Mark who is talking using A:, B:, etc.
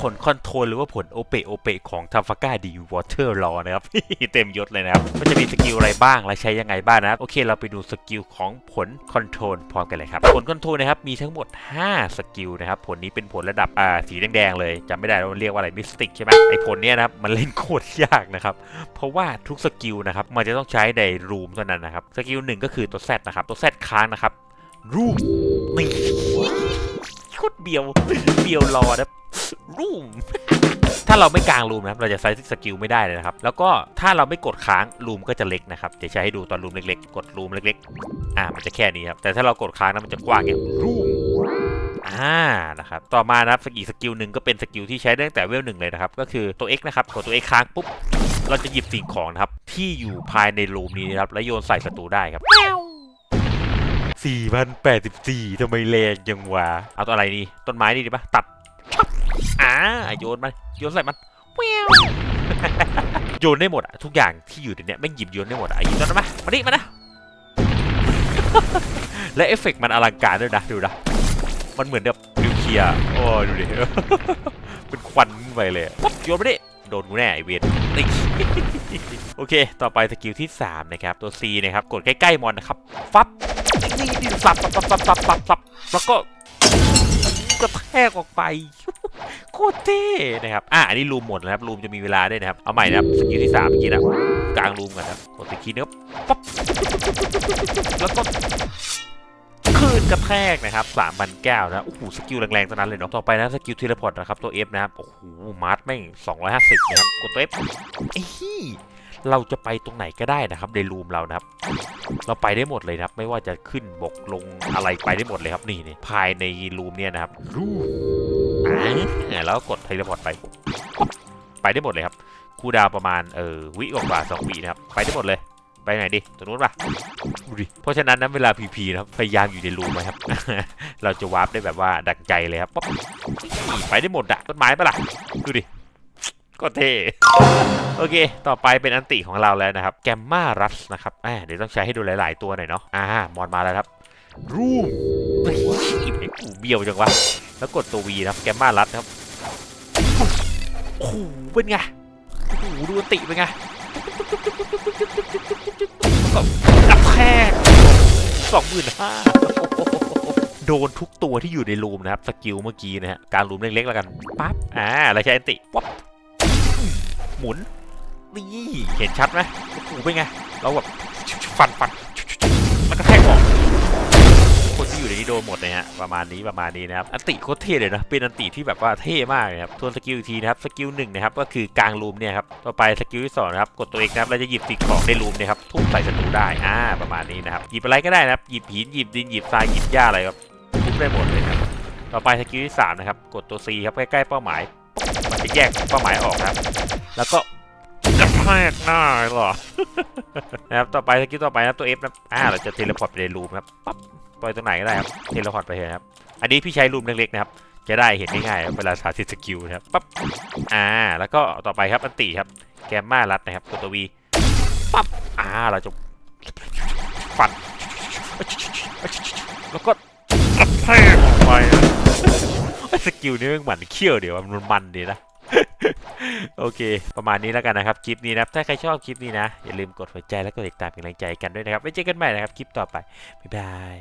A: ผลคอนโทรลหรือว่าผลโอเปโอเปของทัฟฟาก้าดีวอเตอร์รอนะครับเต็มยศเลยนะครับมันจะมีสกิลอะไรบ้างและใช้ยังไงบ้างนะครับโอเค เราไปดูสกิลของผลคอนโทรลพร้อมกันเลยครับ ผลคอนโทรลนะครับมีทั้งหมด 5 สกิลนะครับผลนี้เป็นผลระดับอ่าสีแดงๆเลยจำไม่ได้ว่าเรียกว่าอะไรมิสติกใช่ไหมไอผลเนี้ยนะครับมันเล่นโคตรยากนะครับเพราะว่าทุกสกิลนะครับมันจะต้องใช้ในรูมเท่านั้นนะครับสกิลหนึ่งก็คือตัว Z นะครับตัว Z ค้างนะครับรูมนี่ โคตรเบียว เบียวรอนะรูมถ้าเราไม่กางรูมนะครับเราจะใช้สกิลไม่ได้เลยนะครับ แล้วก็ถ้าเราไม่กดค้างรูมก็จะเล็กนะครับเดี๋ยวใช้ให้ดูตอนรูมเล็กๆ กดรูมเล็กๆ อ่า มันจะแค่นี้ครับ แต่ถ้าเรากดค้างนะมันจะกว้างอย่างรูมอ่านะครับ ต่อมานะครับสกิลสกิลหนึ่งก็เป็นสกิลที่ใช้ได้ตั้งแต่เวลหนึ่งเลยนะครับ ก็คือตัว X นะครับ กดตัว X ค้างปุ๊บ เราจะหยิบสิ่งของนะครับที่อยู่ภายในรูมนี้นะครับ แล้วโยนใส่ศัตรูได้ครับ 4,084ทำไมแรงจังวะ เอาตัวอะไรนี่ ต้นไม้นี่ดีปะตัดชับอ่าโยนมัน โยนใส่มันแววโยนได้หมดอะทุกอย่างที่อยู่ในเนี้ยแม่งหยิบโยนได้หมดอะหยิบต้นมามาดิมานะ และเอฟเฟกต์มันอลังการด้วยนะ ดูนะ มันเหมือนแบบนิวเคลียร์โอ้ยดูดิ เป็นควันไปเลยปุ๊บโยนไปดิโดนกูแน่ไอเวนนี่โอเค ต่อไปสกิลที่ 3 นะครับ ตัว C นะครับ กดใกล้ ๆ มอนนะครับ ฟับ นี่นี่สับสับสับสับสับสับแล้วก็กระแทกออกไปโคตรเท่นะครับอะอันนี้รูมหมดนะครับรูมจะมีเวลาด้วยนะครับเอาใหม่นะครับสกิลที่3เมื่อกี้นะกลางรูมกันนะครับกดตะคีนะครับปั๊บแล้วก็คลื่นกระแทกนะครับ3,000แก้วนะ โอ้โห สกิลแรงๆตัวนั้นเลยเนาะ ต่อไปนะสกิลเทเลพอร์ตนะครับ ตัว F นะครับ โอ้โห มาร์ทแม่ง250 นะครับ กดตัว F เอ้ย เราจะไปตรงไหนก็ได้นะครับในรูมเรานะครับ เราไปได้หมดเลยครับ ไม่ว่าจะขึ้นบกลงอะไรไปได้หมดเลยครับนี่นี่ภายในรูมเนี่ยนะครับรูมอ่าแล้วกดเทเลพอร์ตไปไปได้หมดเลยครับคูดาวประมาณเออวิกว่าสองวินะครับไปได้หมดเลยไปไหนดิตรงนู้นปะดูดิเพราะฉะนั้นนะเวลาพีพีนะครับพยายามอยู่ในรูมนะครับ เราจะวาร์ปได้แบบว่าดังใจเลยครับป๊อปไปได้หมดอะต้นไม้ปะล่ะดูดิ ก็เท่โอเค ต่อไปเป็นอันติของเราแล้วนะครับ แกมมารัสนะครับอ่าเดี๋ยวต้องใช้ให้ดูหลาย ๆ ตัวหน่อยเนาะ อ่ามอนมาแล้วครับ รูมไอ้กูเบี้ยวจังวะ แล้วกดตัววีนะครับ แกมมารัสครับ โอ้โหเป็นไง โอ้โหดูอันติเป็นไงแล้วก็กระแทกสองหมื่นห้าโดนทุกตัวที่อยู่ในรูมนะครับ สกิลเมื่อกี้นะฮะ การรูมเล็กๆแล้วกัน ปั๊บ อ่าแล้วใช้อันติป๊อป หมุนนี่เห็นชัดไหมโอ้โหเป็นไง เราแบบฟันฟันแล้วก็แทกออกคนที่อยู่ในนี้โดนหมดเลยฮะประมาณนี้ประมาณนี้นะครับอันติโคตรเท่เลยนะเป็นอันติที่แบบว่าเท่มากเลยครับทวนสกิลอีกทีนะครับสกิลหนึ่งนะครับก็คือกลางรูมเนี่ยครับต่อไปสกิลที่สองนะครับกดตัวเองนะครับแล้วจะหยิบสิ่งของในรูมเนี่ยครับทุบใส่ศัตรูได้อ่าประมาณนี้นะครับหยิบอะไรก็ได้นะครับหยิบหินหยิบดินหยิบทรายหยิบหญ้าอะไรครับทุบได้หมดเลยครับต่อไปสกิลที่สามนะครับกดตัว C ครับใกล้ๆเป้าหมาย จะแยกเป้าหมายออกครับ แล้วก็กระแทกหน้าหรอ นะครับ ต่อไปสกิลต่อไปนะตัว F นะอ่าเราจะเทเลพอร์ตไปในรูมครับ ปั๊บ ปล่อยตรงไหนก็ได้ครับ เทเลพอร์ตไปเลยครับ อันนี้พี่ใช้รูมเล็กๆนะครับ จะได้เห็นง่ายๆเวลาสาธิตสกิลนะครับ ปั๊บ อ่า แล้วก็ต่อไปครับ อันติครับ แกมมารัดนะครับ ตัว V ปั๊บ อ่า เราจะฟัน แล้วก็กระแทกออกไปนะสกิลนี้มันหมันเขี้ยวเดี๋ยวมันมันดีนะ โอเค ประมาณนี้แล้วกันนะครับคลิปนี้นะถ้าใครชอบคลิปนี้นะ อย่าลืมกดหัวใจและกดติดตามเป็นกำลังใจกันด้วยนะครับไว้เจอกันใหม่นะครับคลิปต่อไปบ๊ายบาย